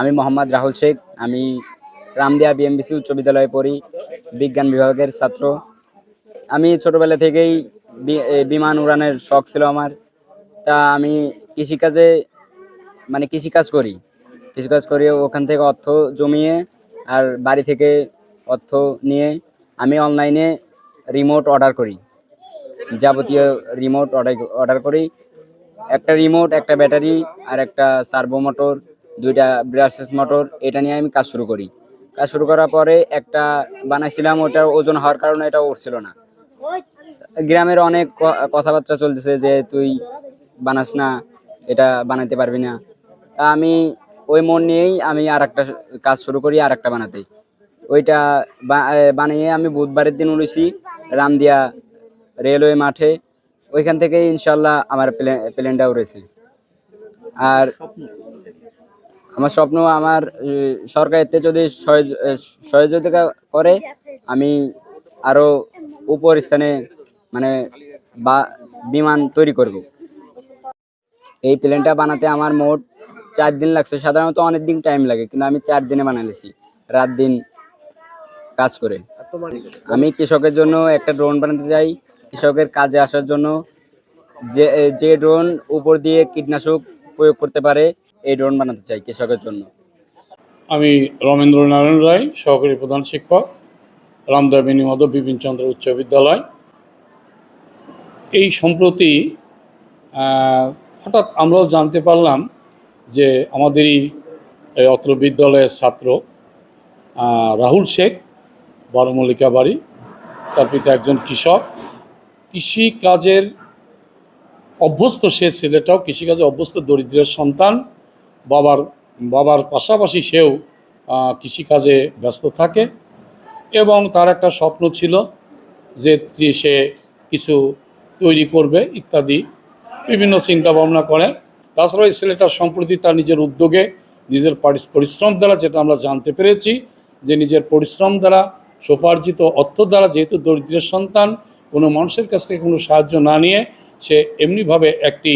আমি মোহাম্মদ রাহুল শেখ, আমি রামদিয়া বিএমবিসি উচ্চ বিদ্যালয়ে পড়ি, বিজ্ঞান বিভাগের ছাত্র। আমি ছোটবেলা থেকেই বিমান উড়ানের শখ ছিল আমার। তা আমি কৃষিকাজে মানে কৃষিকাজ করি। কৃষিকাজ করে ওখান থেকে অর্থ জমিয়ে আর বাড়ি থেকে অর্থ নিয়ে আমি অনলাইনে রিমোট অর্ডার করি। যাবতীয় রিমোট অর্ডার অর্ডার করি। একটা রিমোট, একটা ব্যাটারি আর একটা সার্ভো মোটর। দুইটা ব্রাসেস মোটর, এটা নিয়ে আমি কাজ শুরু করি। কাজ শুরু করার পরে একটা বানাইছিলাম ওটা ওজন হওয়ার কারণে এটা উঠছিল না। গ্রামের অনেক কথাবার্তা চলতেছে যে, তুই বানাস না, এটা বানাইতে পারবি না। তা আমি ওই মন নিয়েই আমি আর একটা কাজ শুরু করি আর একটা বানাতে। ওইটা বানিয়ে আমি বুধবারের দিন উড়েছি রামদিয়া রেলওয়ে মাঠে। ওইখান থেকে ইনশাল্লাহ আমার প্লে- প্লেনটা উড়েছে আর আমার স্বপ্ন আমার সরকার এতে যদি সহযোগিতা করে, আমি আরও উপর স্থানে মানে বা, বিমান তৈরি করব। এই প্লেনটা বানাতে আমার মোট চার দিন লাগছে। সাধারণত অনেক দিন টাইম লাগে, কিন্তু আমি চার দিনে বানালেছি রাত দিন কাজ করে। আমি কৃষকের জন্য একটা ড্রোন বানাতে চাই। কৃষকের কাজে আসার জন্য যে যে ড্রোন উপর দিয়ে কীটনাশক প্রয়োগ করতে পারে, এই ড্রোন বানাতে চাই কৃষকের জন্য। আমি রমেন্দ্র নারায়ণ রায়, সহকারী প্রধান শিক্ষক রামদেবিনী মধ্য বিপিন চন্দ্র উচ্চ বিদ্যালয়। এই সম্প্রতি হঠাৎ আমরাও জানতে পারলাম যে আমাদেরই অত্র বিদ্যালয়ের ছাত্র রাহুল শেখ বারমল্লিকা বাড়ি, তার পিতা একজন কৃষক। কৃষি কাজের অভ্যস্ত সে ছেলেটাও কৃষিকাজে অভ্যস্ত দরিদ্রের সন্তান। বাবার বাবার পাশাপাশি সেও কৃষিকাজে ব্যস্ত থাকে এবং তার একটা স্বপ্ন ছিল যে সে কিছু তৈরি করবে ইত্যাদি বিভিন্ন চিন্তা ভাবনা করে। তাছাড়া এই ছেলেটা সম্প্রতি তার নিজের উদ্যোগে নিজের পরিশ্রম দ্বারা যেটা আমরা জানতে পেরেছি যে নিজের পরিশ্রম দ্বারা, সোপার্জিত অর্থ দ্বারা যেহেতু দরিদ্রের সন্তান, কোনো মানুষের কাছ থেকে কোনো সাহায্য না নিয়ে সে এমনিভাবে একটি